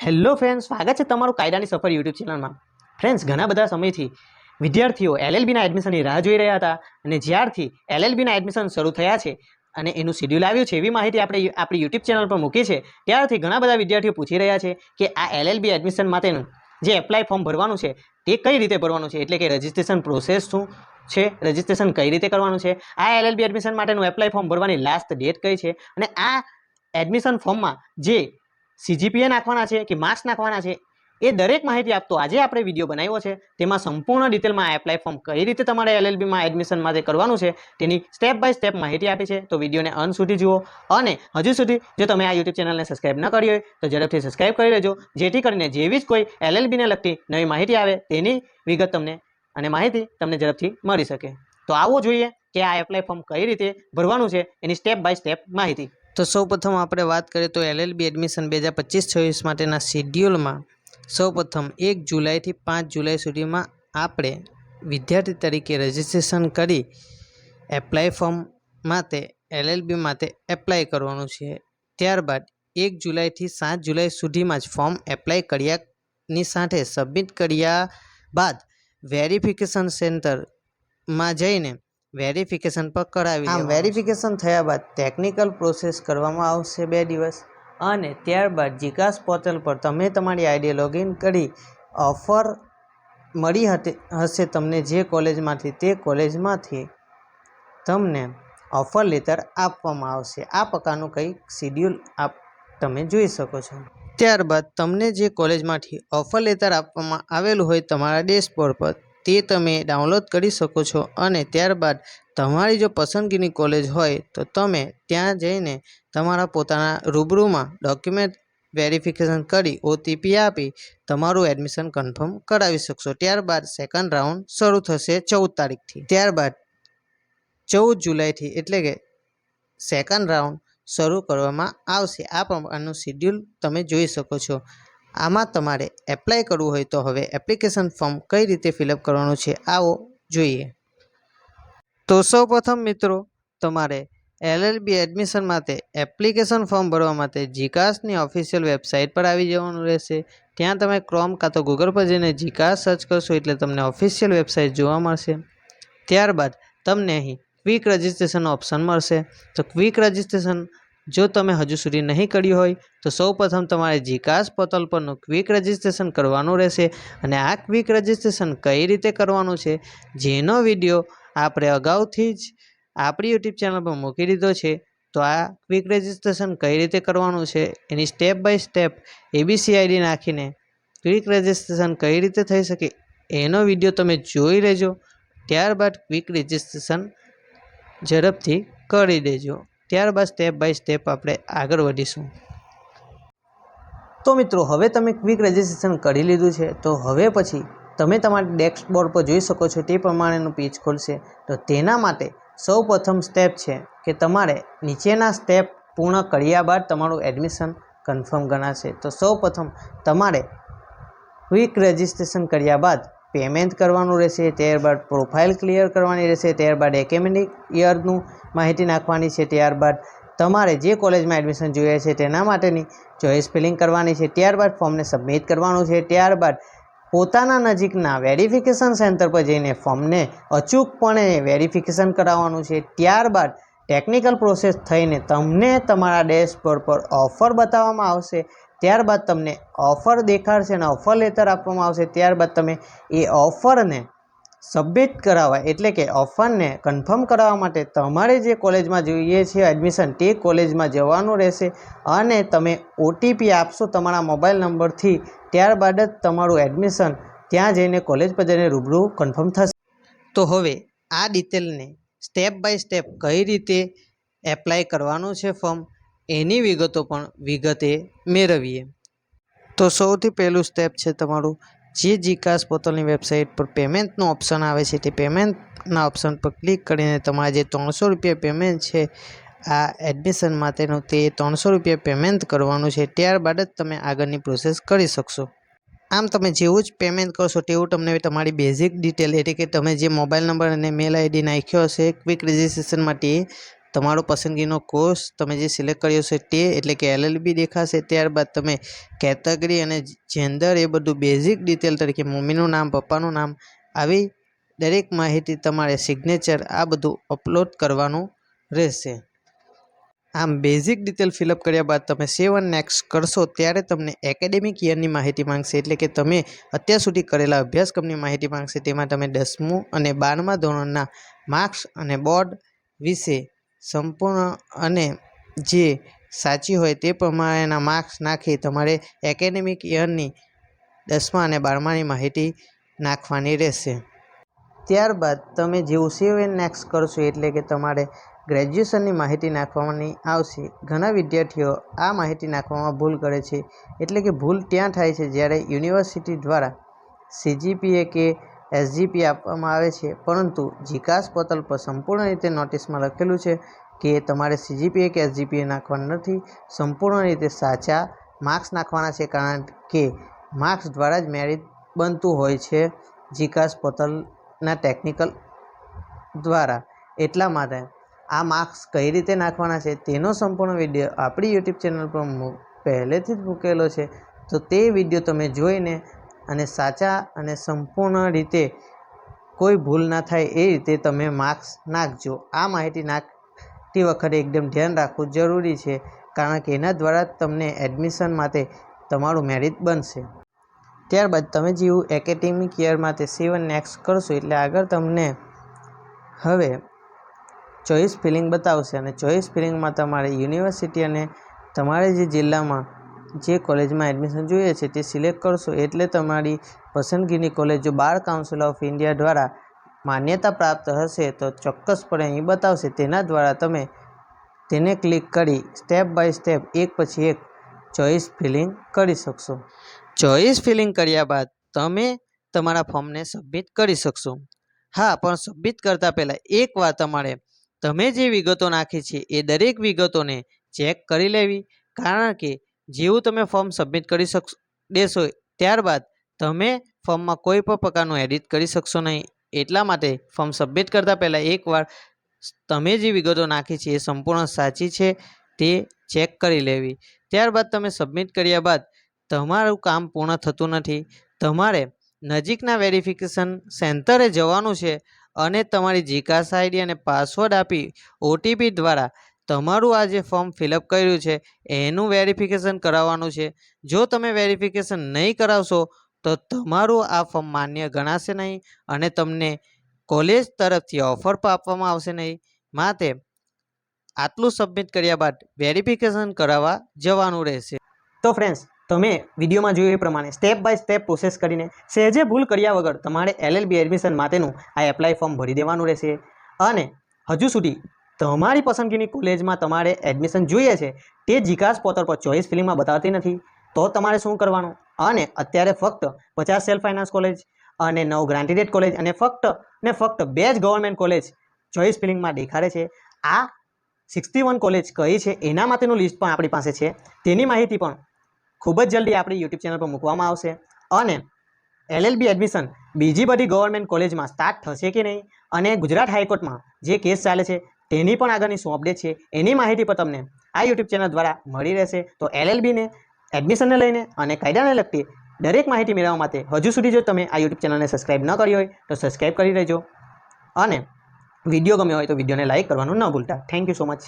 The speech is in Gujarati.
હેલો ફ્રેન્ડ્સ, સ્વાગત છે તમારું કાયદાની સફર યુટ્યુબ ચેનલમાં. ફ્રેન્ડ્સ, ઘણા બધા સમયથી વિદ્યાર્થીઓ એલએલબીના એડમિશનની રાહ જોઈ રહ્યા હતા અને જ્યારથી એલએલબીના એડમિશન શરૂ થયા છે અને એનું શેડ્યુલ આવ્યું છે એવી માહિતી આપણે આપણી યુટ્યુબ ચેનલ પર મૂકી છે, ત્યારથી ઘણા બધા વિદ્યાર્થીઓ પૂછી રહ્યા છે કે આ એલએલબી એડમિશન માટેનું જે એપ્લાય ફોર્મ ભરવાનું છે, તે કઈ રીતે ભરવાનું છે? એટલે કે રજિસ્ટ્રેશન પ્રોસેસ શું છે? રજિસ્ટ્રેશન કઈ રીતે કરવાનું છે? આ એલએલબી એડમિશન માટેનું એપ્લાય ફોર્મ ભરવાની લાસ્ટ ડેટ કઈ છે? અને આ એડમિશન ફોર્મમાં જે સીજીપીએ નાખવાના છે કે માર્ક્સ નાખવાના છે, એ દરેક માહિતી આપતો આજે આપણે વીડિયો બનાવ્યો છે. તેમાં સંપૂર્ણ ડિટેલમાં એપ્લાય ફોર્મ કઈ રીતે તમારે એલએલબીમાં એડમિશન માટે કરવાનું છે, તેની સ્ટેપ બાય સ્ટેપ માહિતી આપી છે. તો વિડીયોને અંત સુધી જુઓ. અને હજુ સુધી જો તમે આ યુટ્યુબ ચેનલને સબસ્ક્રાઇબ ન કરી હોય, તો ઝડપથી સબસ્ક્રાઇબ કરી લેજો, જેથી કરીને જેવી જ કોઈ એલએલબીને લગતી નવી માહિતી આવે, તેની વિગત તમને અને માહિતી તમને ઝડપથી મળી શકે. તો આવવો જોઈએ કે આ એપ્લાય ફોર્મ કઈ રીતે ભરવાનું છે, એની સ્ટેપ બાય સ્ટેપ માહિતી. તો સૌપ્રથમ આપણે વાત કરીએ તો એલએલબી એડમિશન બે હજાર પચીસ છવ્વીસ માટેના શિડ્યુલમાં સૌપ્રથમ એક જુલાઈથી પાંચ જુલાઈ સુધીમાં આપણે વિદ્યાર્થી તરીકે રજિસ્ટ્રેશન કરી એપ્લાય ફોર્મ માટે, એલએલબી માટે એપ્લાય કરવાનું છે. ત્યારબાદ એક જુલાઈથી સાત જુલાઈ સુધીમાં જ ફોર્મ એપ્લાય કર્યાની સાથે સબમિટ કર્યા બાદ વેરિફિકેશન સેન્ટરમાં જઈને વેરિફિકેશન પર કરાવી આમ વેરિફિકેશન થયા બાદ ટેકનિકલ પ્રોસેસ કરવામાં આવશે બે દિવસ. અને ત્યારબાદ જીકાસ પોર્ટલ પર તમે તમારી આઈડી લોગિન કરી ઓફર મળી હતી હશે તમને જે કોલેજમાંથી તે કોલેજમાંથી તમને ઓફર લેટર આપવામાં આવશે. આ પ્રકારનું કંઈક શિડ્યુલ આપ તમે જોઈ શકો છો. ત્યારબાદ તમને જે કોલેજમાંથી ઓફર લેટર આપવામાં આવેલું હોય તમારા ડેશબોર્ડ પર તે તમે ડાઉનલોડ કરી શકો છો અને ત્યારબાદ તમારી જો પસંદગીની કોલેજ હોય તો તમે ત્યાં જઈને તમારા પોતાના રૂબરૂમાં ડોક્યુમેન્ટ વેરિફિકેશન કરી ઓટીપી આપી તમારું એડમિશન કન્ફર્મ કરાવી શકશો. ત્યારબાદ સેકન્ડ રાઉન્ડ શરૂ થશે ચૌદ તારીખથી. ત્યારબાદ ચૌદ જુલાઈથી એટલે કે સેકન્ડ રાઉન્ડ શરૂ કરવામાં આવશે. આ પ્રમાણનું શિડ્યુલ તમે જોઈ શકો છો. આમાં તમારે એપ્લાય કરવું હોય તો હવે એપ્લિકેશન ફોર્મ કઈ રીતે ફિલઅપ કરવાનું છે આવો જોઈએ. તો સૌપ્રથમ મિત્રો, તમારે એલએલબી એડમિશન માટે એપ્લિકેશન ફોર્મ ભરવા માટે જીકાસની ઓફિશિયલ વેબસાઇટ પર આવી જવાનું રહેશે. ત્યાં તમે ક્રોમ કાં તો ગૂગલ પર જઈને જીકાસ સર્ચ કરશો એટલે તમને ઓફિશિયલ વેબસાઇટ જોવા મળશે. ત્યારબાદ તમને અહીં ક્વિક રજિસ્ટ્રેશન ઓપ્શન મળશે. તો ક્વિક રજિસ્ટ્રેશન જો તમે હજુ સુધી નહીં કર્યું હોય, તો સૌપ્રથમ તમારે જીકાસ પોર્ટલ પરનું ક્વિક રજિસ્ટ્રેશન કરવાનું રહેશે અને આ ક્વિક રજિસ્ટ્રેશન કઈ રીતે કરવાનું છે, જેનો વીડિયો આપણે અગાઉથી જ આપણી યુટ્યુબ ચેનલ પર મૂકી દીધો છે, તો આ ક્વિક રજિસ્ટ્રેશન કઈ રીતે કરવાનું છે, એની step by step ABC ID નાખીને ક્વિક રજિસ્ટ્રેશન કઈ રીતે થઈ શકે એનો વીડિયો તમે જોઈ લેજો, ત્યારબાદ ક્વિક રજિસ્ટ્રેશન ઝડપથી કરી દેજો. ત્યારબાદ સ્ટેપ બાય સ્ટેપ આપણે આગળ વધીશું. તો મિત્રો, હવે તમે ક્વિક રજિસ્ટ્રેશન કરી લીધું છે. તો હવે પછી તમે તમારા ડેસ્કબોર્ડ પર જોઈ શકો છો તે પ્રમાણેનું પેજ ખોલશે. તો તેના માટે સૌ પ્રથમ સ્ટેપ છે કે તમારે નીચેના સ્ટેપ પૂર્ણ કર્યા બાદ તમારું એડમિશન કન્ફર્મ ગણાશે. તો સૌ પ્રથમ તમારે ક્વિક રજિસ્ટ્રેશન કર્યા બાદ પેમેન્ટ કરવાનું રહેશે, ત્યારબાદ પ્રોફાઇલ ક્લિયર કરવાની રહેશે, ત્યારબાદ એકેડેમિક યરનું માહિતી નાખવાની છે, ત્યારબાદ તમારે જે કોલેજમાં એડમિશન જોઈએ છે તેના માટેની ચોઈસ ફિલિંગ કરવાની છે, ત્યારબાદ ફોર્મને સબમિટ કરવાનું છે, ત્યારબાદ પોતાના નજીકના વેરિફિકેશન સેન્ટર પર જઈને ફોર્મને અચૂકપણે વેરિફિકેશન કરાવવાનું છે, ત્યારબાદ ટેકનિકલ પ્રોસેસ થઈને તમને તમારા ડેશબોર્ડ પર ઓફર બતાવવામાં આવશે ત્યારબાદ તમને ઓફર દેખાડશે અને ઓફર લેટર આપવામાં આવશે. ત્યારબાદ તમે એ ઓફરને સબમિટ કરાવવા, એટલે કે ઓફરને કન્ફર્મ કરાવવા માટે તમારે જે કોલેજમાં જોઈએ છે એડમિશન, તે કોલેજમાં જવાનું રહેશે અને તમે ઓટીપી આપશો તમારા મોબાઈલ નંબરથી. ત્યારબાદ જ તમારું એડમિશન ત્યાં જઈને કોલેજ પર જઈને રૂબરૂ કન્ફર્મ થશે. તો હવે આ ડિટેલને સ્ટેપ બાય સ્ટેપ કઈ રીતે એપ્લાય કરવાનું છે ફોર્મ? એની વિગતો પણ વિગતે મેળવીએ. તો સૌથી પહેલું સ્ટેપ છે તમારું, જે જીકાસ પોતાની વેબસાઇટ પર પેમેન્ટનું ઓપ્શન આવે છે, તે પેમેન્ટના ઓપ્શન પર ક્લિક કરીને તમારે જે ત્રણસો રૂપિયા પેમેન્ટ છે, આ એડમિશન માટેનું તે ત્રણસો રૂપિયા પેમેન્ટ કરવાનું છે, ત્યારબાદ જ તમે આગળની પ્રોસેસ કરી શકશો. આમ તમે જેવું જ પેમેન્ટ કરશો, તેવું તમને તમારી બેઝિક ડિટેલ એટલે કે તમે જે મોબાઈલ નંબર અને મેલ આઈડી નાખ્યો હશે ક્વિક રજિસ્ટ્રેશન માટે તમારો પસંદગીનો કોર્સ તમે જે સિલેક્ટ કર્યો છે તે એટલે કે એલએલબી દેખાશે, ત્યારબાદ તમે કેટેગરી અને જેન્ડર એ બધું બેઝિક ડિટેલ તરીકે મમ્મીનું નામ, પપ્પાનું નામ આવી દરેક માહિતી તમારે સિગ્નેચર આ બધું અપલોડ કરવાનું રહેશે. આમ બેઝિક ડિટેલ ફિલઅપ કર્યા બાદ તમે સેવ અને નેક્સ્ટ કરશો ત્યારે તમને એકેડેમિક યરની માહિતી માંગશે એટલે કે તમે અત્યાર સુધી કરેલા અભ્યાસક્રમની માહિતી માંગશે. તેમાં તમે દસમું અને બારમા ધોરણના માર્ક્સ અને બોર્ડ વિશે સંપૂર્ણ અને જે સાચી હોય તે પ્રમાણેના માર્ક્સ નાખી તમારે એકેડેમિક યરની દસમા અને બારમાની માહિતી નાખવાની રહેશે. ત્યારબાદ તમે જેવું સીવેન નેક્સ્ટ કરશો એટલે કે તમારે ગ્રેજ્યુએશનની માહિતી નાખવાની આવશે. ઘણા વિદ્યાર્થીઓ આ માહિતી નાખવામાં ભૂલ કરે છે એટલે કે ભૂલ ત્યાં થાય છે જ્યારે યુનિવર્સિટી દ્વારા સીજીપીએ કે એસજીપી આપવામાં આવે છે. પરંતુ જીકાસ પોર્ટલ પર સંપૂર્ણ રીતે નોટિસમાં લખેલું છે કે તમારે સીજીપીએ કે એસજીપીએ નાખવાનું નથી. સંપૂર્ણ રીતે સાચા માર્ક્સ નાખવાના છે કારણ કે માર્ક્સ દ્વારા જ મેરિટ બનતું હોય છે જીકાસ પોર્ટલના ટેકનિકલ દ્વારા. એટલા માટે આ માર્ક્સ કઈ રીતે નાખવાના છે તેનો સંપૂર્ણ વીડિયો આપણી યુટ્યુબ ચેનલ પર પહેલેથી જ મૂકેલો છે. તો તે વીડિયો તમે જોઈને અને સાચા અને સંપૂર્ણ રીતે કોઈ ભૂલ ના થાય એ રીતે તમે માર્ક્સ નાખજો. આ માહિતી નાખતી વખતે એકદમ ધ્યાન રાખવું જરૂરી છે, કારણ કે એના દ્વારા તમને એડમિશન માટે તમારું મેરિટ બનશે. ત્યારબાદ તમે જેવું એકેડેમિક યર માટે સેવન નેક્સ્ટ કરશો, એટલે આગળ તમને હવે ચોઈસ ફિલિંગ બતાવશે અને ચોઈસ ફિલિંગમાં તમારે યુનિવર્સિટી અને તમારે જે જિલ્લામાં જે કોલેજમાં એડમિશન જોઈએ છે તે સિલેક્ટ કરશો એટલે તમારી પસંદગીની કોલેજ જો બાર કાઉન્સિલ ઓફ ઇન્ડિયા દ્વારા માન્યતા પ્રાપ્ત હશે તો ચોક્કસપણે અહીં બતાવશે. તેના દ્વારા તમે તેને ક્લિક કરી સ્ટેપ બાય સ્ટેપ એક પછી એક ચોઈસ ફિલિંગ કરી શકશો. ચોઈસ ફિલિંગ કર્યા બાદ તમે તમારા ફોર્મને સબમિટ કરી શકશો. હા, પણ સબમિટ કરતાં પહેલાં એકવાર તમારે. તમે જે વિગતો નાખી છે એ દરેક વિગતોને ચેક કરી લેવી. કારણ કે જેવું તમે ફોર્મ સબમિટ કરી શકશો, દેશો, ત્યારબાદ તમે ફોર્મમાં કોઈ પણ પ્રકારનું એડિટ કરી શકશો નહીં. એટલા માટે ફોર્મ સબમિટ કરતાં પહેલાં એકવાર તમે જે વિગતો નાખી છે એ સંપૂર્ણ સાચી છે તે ચેક કરી લેવી. ત્યારબાદ તમે સબમિટ કર્યા બાદ તમારું કામ પૂર્ણ થતું નથી. તમારે નજીકના વેરિફિકેશન સેન્ટરે જવાનું છે અને તમારી જીકાસ આઈડી અને પાસવર્ડ આપી ઓટીપી દ્વારા તમારું આ જે ફોર્મ ફિલઅપ કર્યું છે, એનું વેરિફિકેશન કરાવવાનું છે. જો તમે વેરિફિકેશન નહીં કરાવશો, તો તમારું આ ફોર્મ માન્ય ગણાશે નહીં અને તમને કોલેજ તરફથી ઓફર પણ આપવામાં આવશે નહીં. માટે આટલું સબમિટ કર્યા બાદ વેરિફિકેશન કરાવવા જવાનું રહેશે. તો ફ્રેન્ડ્સ તમે વિડીયોમાં જોયું એ પ્રમાણે સ્ટેપ બાય સ્ટેપ પ્રોસેસ કરીને સહેજે ભૂલ કર્યા વગર તમારે એલએલબી એડમિશન માટેનું આ એપ્લાય ફોર્મ ભરી દેવાનું રહેશે. અને હજુ સુધી તમારી પસંદગીની કોલેજમાં તમારે એડમિશન જોઈએ છે તે જીકાસ પોતર પર ચોઈસ ફિલિંગમાં બતાવતી નથી. તો તમારે શું કરવાનું? અને અત્યારે ફક્ત પચાસ સેલ્ફ ફાઇનાન્સ કોલેજ અને નવ ગ્રાન્ટેડ કોલેજ અને ફક્ત ને ફક્ત બે જ ગવર્મેન્ટ કોલેજ ચોઈસ ફિલિંગમાં દેખાડે છે. આ સિક્સટી વન કોલેજ કઈ છે એના માટેનું લિસ્ટ પણ આપણી પાસે છે. તેની માહિતી પણ ખૂબ જ જલ્દી આપણી યુટ્યુબ ચેનલ પર મૂકવામાં આવશે. અને એલએલબી એડમિશન બીજી બધી ગવર્મેન્ટ કોલેજમાં સ્ટાર્ટ થશે કે નહીં? અને ગુજરાત હાઈકોર્ટમાં જે કેસ ચાલે છે તેની પણ આગળની શું અપડેટ છે એની માહિતી પણ તમને આ યુટ્યુબ ચેનલ દ્વારા મળી રહેશે. તો એલએલબીને એડમિશનને લઈને અને કાયદાને લગતી દરેક માહિતી મેળવવા માટે હજુ સુધી જો તમે આ યુટ્યુબ ચેનલને સબસ્ક્રાઈબ ન કરી હોય, તો સબસ્ક્રાઈબ કરી લેજો. અને વીડિયો ગમ્યો હોય તો વિડીયોને લાઇક કરવાનું ન ભૂલતા. Thank you so much